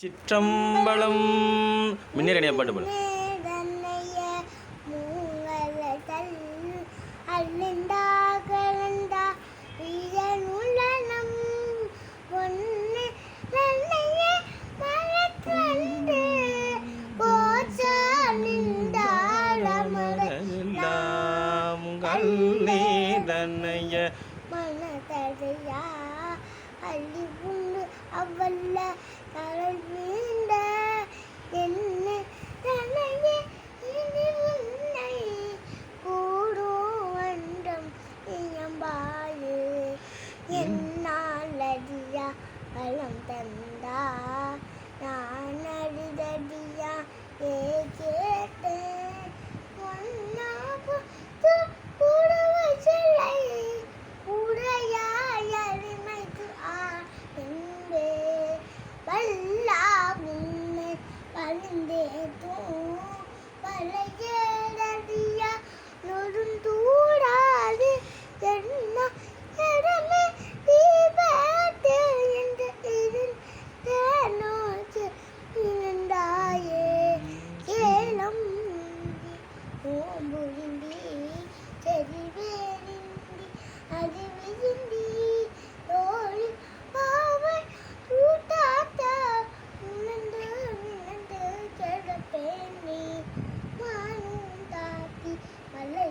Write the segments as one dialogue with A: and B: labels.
A: சிற்றம்பலம். முன்னேறிய பாட்டு பாடு.
B: மனதடையா அள்ளி உண்டு அவ்வல்ல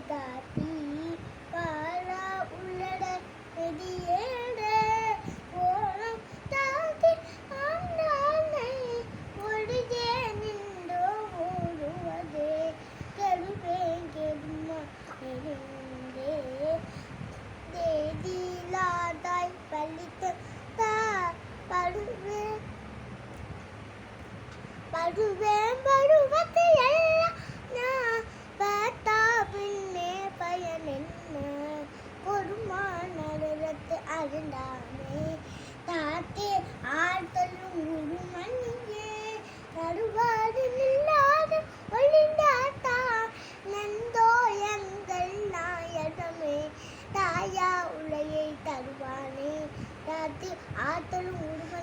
B: காட்டி பாலா உள்ளட நெடியேட ஓரம் தாக்கி ஆண்டானை ஒடுகே நின்றோ ஓடுவதே கருவே கெடுமா நெடுந்தே தேதிலாதாய் பள்ளித்த தா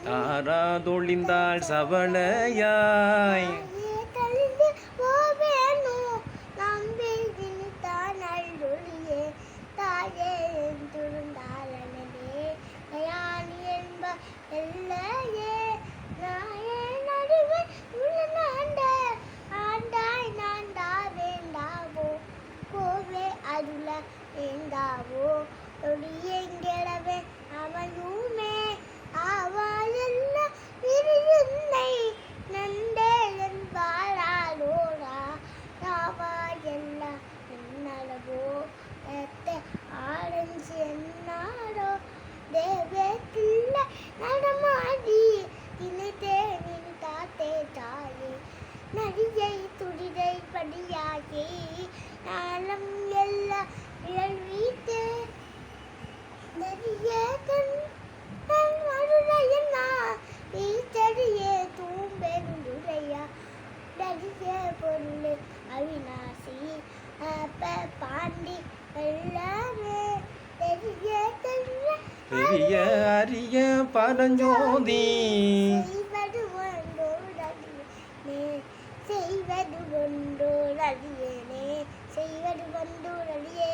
B: தாரா
A: தொழிந்தாள் சவளையாய்
B: அருள வேண்டாவோ? தொழியங்கிடவே அவன் யாகி ஞானம் எல்லாம் இழவீட்டு நிறைய கண் அருளையண்ணா ஈச்சடிய தூம்பெருந்துரையா நிறைய பொருள் அவிநாசி அப்ப பாண்டி எல்லாமே பெரிய
A: பெரிய அரிய பரஞ்சோதி
B: செய்வது கொண்டோர் அடியனே செய்வது கொண்டோர் அடியே